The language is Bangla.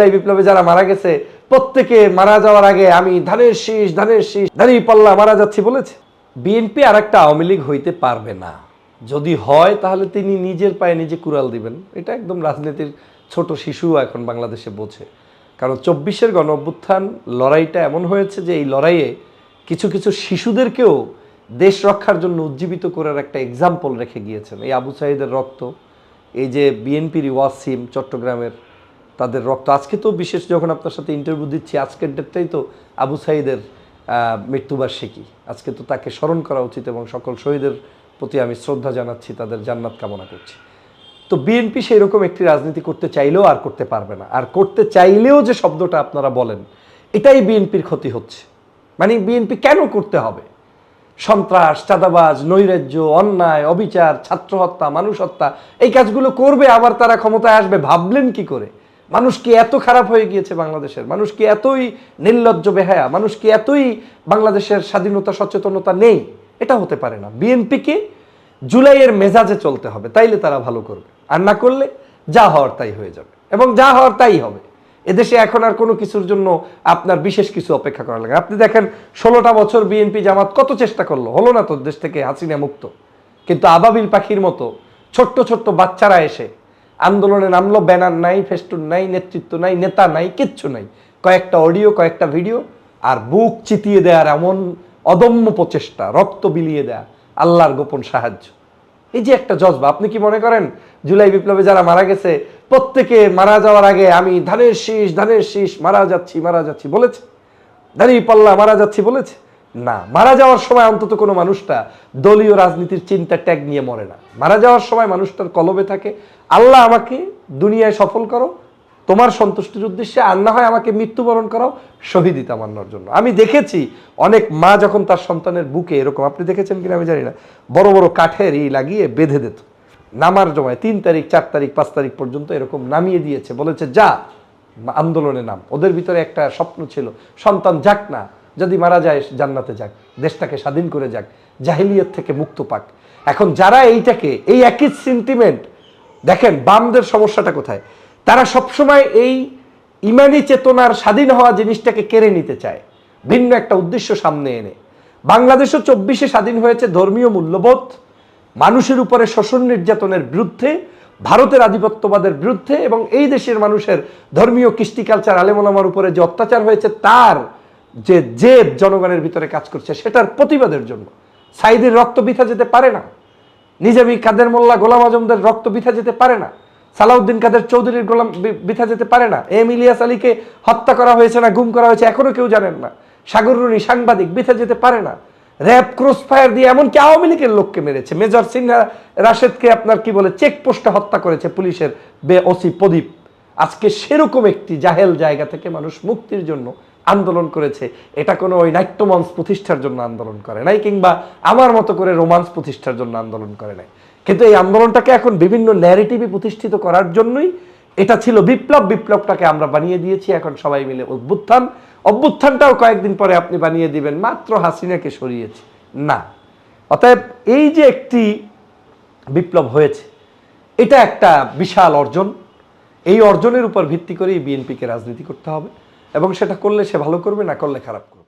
জুলাই বিপ্লবে যারা মারা গেছে, প্রত্যেকে মারা যাওয়ার আগে আমি ধানের শীষ ধানের শীষ ধানের পাল্লা মারা যাচ্ছি বলেছে। বিএনপি আর একটা আওয়ামী লীগ হইতে পারবে না। যদি হয়, তাহলে তিনি নিজের পায়ে নিজে কুড়াল দিবেন। এটা একদম রাজনীতির ছোট শিশু এখন বাংলাদেশে বোঝে। কারণ চব্বিশের গণ অভ্যুত্থান লড়াইটা এমন হয়েছে যে এই লড়াইয়ে কিছু কিছু শিশুদেরকেও দেশ রক্ষার জন্য উজ্জীবিত করার একটা এক্সাম্পল রেখে গিয়েছেন। এই আবু সাহিদের রক্ত, এই যে বিএনপির ওয়াসিম চট্টগ্রামের তাদের রক্ত। আজকে তো বিশেষ যখন আপনার সাথে ইন্টারভিউ দিচ্ছি, আজকের ডেটটাই তো আবু সাইদের মৃত্যুবার্ষিকী। আজকে তো তাকে স্মরণ করা উচিত এবং সকল শহীদের প্রতি আমি শ্রদ্ধা জানাচ্ছি, তাদের জান্নাত কামনা করছি। তো বিএনপি সেই রকম একটি রাজনীতি করতে চাইলেও আর করতে পারবে না। আর করতে চাইলেও যে শব্দটা আপনারা বলেন, এটাই বিএনপির ক্ষতি হচ্ছে। মানে বিএনপি কেন করতে হবে? সন্ত্রাস, চাঁদাবাজ, নৈরাজ্য, অন্যায়, অবিচার ছাত্র হত্যা মানুষ হত্যা, এই কাজগুলো করবে, আবার তারা ক্ষমতায় আসবে, ভাবলেন কি করে? মানুষ কি এত খারাপ হয়ে গিয়েছে বাংলাদেশের? মানুষ কি এতই নির্লজ্জ বেহায়া? মানুষ কি এতই বাংলাদেশের স্বাধীনতা, সচেতনতা নেই? এটা হতে পারে না। বিএনপিকে জুলাইয়ের মেজাজে চলতে হবে, তাইলে তারা ভালো করবে। আর না করলে যা হওয়ার তাই হয়ে যাবে। এবং যা হওয়ার তাই হবে। এদেশে এখন আর কোনো কিছুর জন্য আপনার বিশেষ কিছু অপেক্ষা করা লাগে আপনি দেখেন, ষোলোটা বছর বিএনপি জামাত কত চেষ্টা করল। হলো না তো দেশ থেকে হাসিনা মুক্ত। কিন্তু আবাবিল পাখির মতো ছোট্ট ছোট্ট বাচ্চারা এসে আন্দোলনে নামলো, ব্যানার নাই, ফেস্টুন নাই, নেতৃত্ব নাই, নেতা নাই, কিচ্ছু নাই। কয়েকটা অডিও, কয়েকটা ভিডিও আর বুক চিতিয়ে দেওয়ার এমন অদম্য প্রচেষ্টা, রক্ত বিলিয়ে দেয়া, আল্লাহর গোপন সাহায্য। এই যে একটা জজবা, আপনি কি মনে করেন, জুলাই বিপ্লবে যারা মারা গেছে, প্রত্যেকে মারা যাওয়ার আগে আমি ধানের শীষ ধানের শীষ, মারা যাচ্ছি মারা যাচ্ছি বলেছে? দাঁড়িয়ে পাল্লা মারা যাচ্ছি বলেছে? না, মারা যাওয়ার সময় অন্তত কোনো মানুষটা দলীয় রাজনীতির চিন্তা ট্যাগ নিয়ে মরে না। মারা যাওয়ার সময় মানুষটার কলবে থাকে, আল্লাহ আমাকে দুনিয়ায় সফল করো, তোমার সন্তুষ্টির উদ্দেশ্যে, আর না হয় আমাকে মৃত্যুবরণ করাও শহীদি তামান্নার জন্য। আমি দেখেছি অনেক মা যখন তার সন্তানের বুকে এরকম, আপনি দেখেছেন কিনা আমি জানি না, বড় বড় কাঠের ই লাগিয়ে বেঁধে দিত। নামার জমায় তিন তারিখ, চার তারিখ, পাঁচ তারিখ পর্যন্ত এরকম নামিয়ে দিয়েছে, বলেছে, যা, আন্দোলনে নাম। ওদের ভিতরে একটা স্বপ্ন ছিল, সন্তান যাক না যদি মারা যায়, জান্নাতে যাক, দেশটাকে স্বাধীন করে যাক, জাহিলিয়ত থেকে মুক্ত পাক। এখন যারা এইটাকে, এই একই সেন্টিমেন্ট দেখেন, বামদের সমস্যাটা কোথায়? তারা সবসময় এই ইমানি চেতনার স্বাধীন হওয়া জিনিসটাকে কেড়ে নিতে চায়, ভিন্ন একটা উদ্দেশ্য সামনে এনে। বাংলাদেশও চব্বিশে স্বাধীন হয়েছে ধর্মীয় মূল্যবোধ, মানুষের উপরে শোষণ নির্যাতনের বিরুদ্ধে, ভারতের আধিপত্যবাদের বিরুদ্ধে এবং এই দেশের মানুষের ধর্মীয় কৃষ্টি কালচার আলেমলামার উপরে যে অত্যাচার হয়েছে, তার যে জেদ জনগণের ভিতরে কাজ করছে, সেটার প্রতিবাদের জন্য। সাইদের রক্ত বিথা যেতে পারে না। নিজামী কাদের মোল্লা গোলাম আজমদের রক্ত বিথা যেতে পারে না। সালাউদ্দিন কাদের চৌধুরীর গোলাম বিথা যেতে পারে না। এম ইলিয়াস আলীকে হত্যা করা হয়েছে না, গুম করা হয়েছে, এখনও কেউ জানেন না। সাগর রুনি সাংবাদিক বিথা যেতে পারে না। র্যাব ক্রস ফায়ার দিয়ে এমনকি আওয়ামী লীগের লোককে মেরেছে। মেজর সিনহা রাশেদকে আপনার কি বলে, চেকপোস্টে হত্যা করেছে পুলিশের বে ওসি প্রদীপ। আজকে সেরকম একটি জাহেল জায়গা থেকে মানুষ মুক্তির জন্য আন্দোলন করেছে, এটা কোনো ওই নাট্যমঞ্চ প্রতিষ্ঠার জন্য আন্দোলন করে নাই কিংবা আমার মতো করে রোমান্স প্রতিষ্ঠার জন্য আন্দোলন করে নাই। কিন্তু এই আন্দোলনটাকে এখন বিভিন্ন ন্যারেটিভে প্রতিষ্ঠিত করার জন্যই এটা ছিল বিপ্লব, বিপ্লবটাকে আমরা বানিয়ে দিয়েছি, এখন সবাই মিলে অভ্যুত্থান। অভ্যুত্থানটাও কয়েকদিন পরে আপনি বানিয়ে দিবেন, মাত্র হাসিনাকে সরিয়েছি। না। অতএব এই যে একটি বিপ্লব হয়েছে, এটা একটা বিশাল অর্জন। এই অর্জনের উপর ভিত্তি করেই বিএনপিকে রাজনীতি করতে হবে। এবং সেটা করলে সে ভালো করবে না করলে খারাপ করবে।